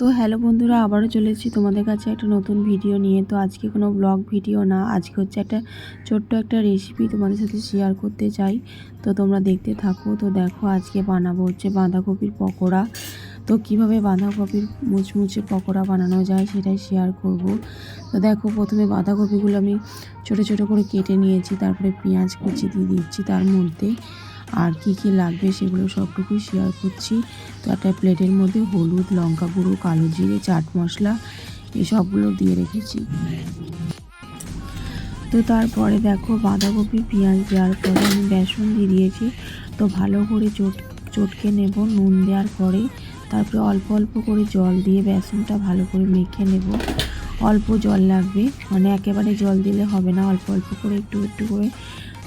তো হ্যালো বন্ধুরা, আবারও চলে এসেছি তোমাদের কাছে একটা নতুন ভিডিও নিয়ে। তো আজকে কোনো ব্লগ ভিডিও না, আজকে হচ্ছে একটা ছোট্ট একটা রেসিপি তোমাদের সাথে শেয়ার করতে চাই। তো তোমরা দেখতে থাকো, তো দেখো আজকে বানাবো হচ্ছে বাঁধাকপির পকোড়া। তো কীভাবে বাঁধাকপির মুচমুচে পকোড়া বানানো যায় সেটাই শেয়ার করব। তো দেখো প্রথমে বাঁধাকপিগুলো আমি ছোট ছোট করে কেটে নিয়েছি, তারপরে পেঁয়াজ কুচি দিয়ে দিচ্ছি তার মধ্যে। আর কি কি লাগবে সেগুলো সবটুকুই শেয়ার করছি। তো একটা প্লেটের মধ্যে হলুদ, লঙ্কা গুঁড়ো, কালো জিরে, চাট মশলা এসবগুলো দিয়ে রেখেছি। তো তারপরে দেখো বাঁধাকপি, পেঁয়াজ দেওয়ার পরে আমি বেসন দিয়ে দিয়েছি। তো ভালো করে চট, চটকে নেব, নুন দেওয়ার পরে। তারপরে অল্প অল্প করে জল দিয়ে বেসনটা ভালো করে মেখে নেব। অল্প জল লাগবে মানে একেবারে জল দিলে হবে না, অল্প অল্প করে একটু একটু করে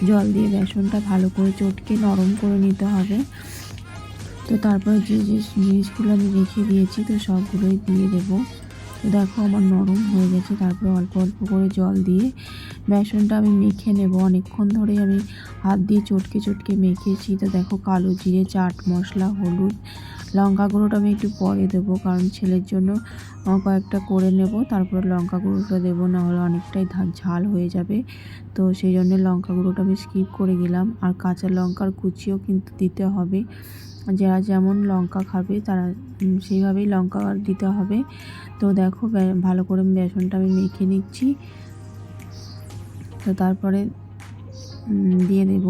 জল দিয়ে বেসনটা ভালো করে চটকে নরম করে নিতে হবে। তো তারপরে যে যে জিনিসগুলো আমি রেখে দিয়েছি, তো সবগুলোই দিয়ে দেবো। তো দেখো আমার নরম হয়ে গেছে, তারপরে অল্প অল্প করে জল দিয়ে বেসনটা আমি মেখে নেব। অনেকক্ষণ ধরে আমি হাত দিয়ে চটকে চটকে মেখেছি। তো দেখো কালো জিরে, চাট মশলা, হলুদ লঙ্কা গুঁড়োটা আমি একটু পরে দেবো, কারণ ছেলের জন্য কয়েকটা করে নেব, তারপরে লঙ্কা গুঁড়োটা দেবো, নাহলে অনেকটাই ঝাল হয়ে যাবে। তো সেই জন্য লঙ্কা গুঁড়োটা আমি স্কিপ করে গেলাম আর কাঁচা লঙ্কার কুচিও কিন্তু দিতে হবে। যারা যেমন লঙ্কা খাবে, তারা সেইভাবেই লঙ্কা দিতে হবে। তো দেখো ভালো করে বেসনটা আমি মেখে নিচ্ছি। তো তারপরে দিয়ে দেব।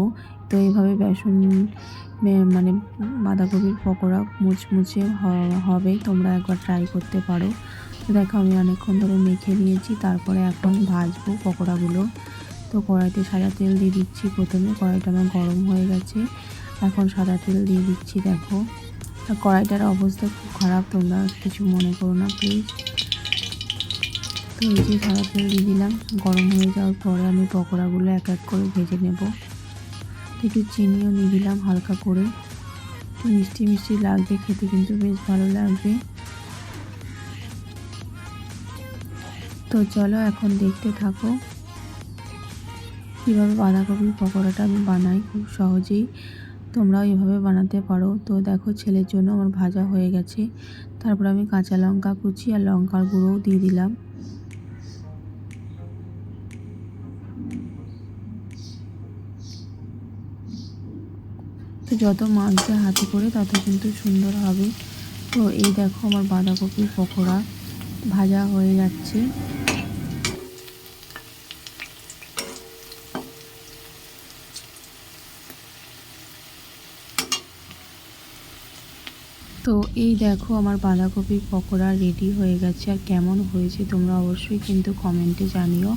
তো এইভাবে বেসন মানে বাঁধাকপির পকোড়া মুচমুচে হবে, তোমরা একবার ট্রাই করতে পারো। তো দেখো, আমি অনেকক্ষণ ধরে মেখে নিয়েছি, তারপরে এখন ভাজবো পকোড়াগুলো। তো কড়াইতে সাদা তেল দিয়ে দিচ্ছি প্রথমে, কড়াইটা আমার গরম হয়ে গেছে। এখন সাদা তেল দিয়ে দিচ্ছি, দেখো। আর কড়াইটার অবস্থা খুব খারাপ, তোমরা কিছু মনে করো না প্লিজ তো এই যে সাদা তেল দিয়ে দিলাম, গরম হয়ে যাওয়ার পরে আমি পকোড়াগুলো এক এক করে ভেজে নেব। একটু চিনিও দিয়ে দিলাম হালকা করে। একটু মিষ্টি মিষ্টি লাগবে, খেতে কিন্তু বেশ ভালো লাগবে। তো চলো এখন দেখতে থাকো। কীভাবে বাঁধাকপির পকোড়াটা আমি বানাই খুব সহজেই। তোমরাও এভাবে বানাতে পারো। তো দেখো ছেলের জন্য আমার ভাজা হয়ে গেছে। তারপর আমি কাঁচা লঙ্কা কুচি আর লঙ্কার গুঁড়োও দিয়ে দিলাম। তো যত মাখবে হাতে করে তত কিন্তু সুন্দর হবে। তো এই দেখো আমার বাঁধাকপির পকোড়া। ভাজা হয়ে যাচ্ছে। তো এই দেখো আমার বাঁধাকপির পকোড়া রেডি হয়ে গেছে। আর কেমন হয়েছে তোমরা অবশ্যই কিন্তু কমেন্টে জানিও।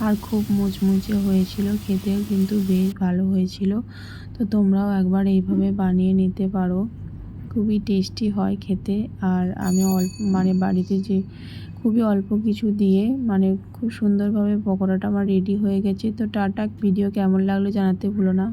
আর খুব মুচমুচে হয়েছিল, খেতেও কিন্তু বেশ ভালো হয়েছিল। তো তোমরাও একবার এইভাবে বানিয়ে নিতে পারো। খুবই টেস্টি হয় খেতে। আর আমি অল্প মানে বাড়িতে যে খুবই অল্প কিছু দিয়ে মানে খুব সুন্দরভাবে পকোড়াটা আমার রেডি হয়ে গেছে। তো টাটা ভিডিও কেমন লাগল জানাতে ভুলো না।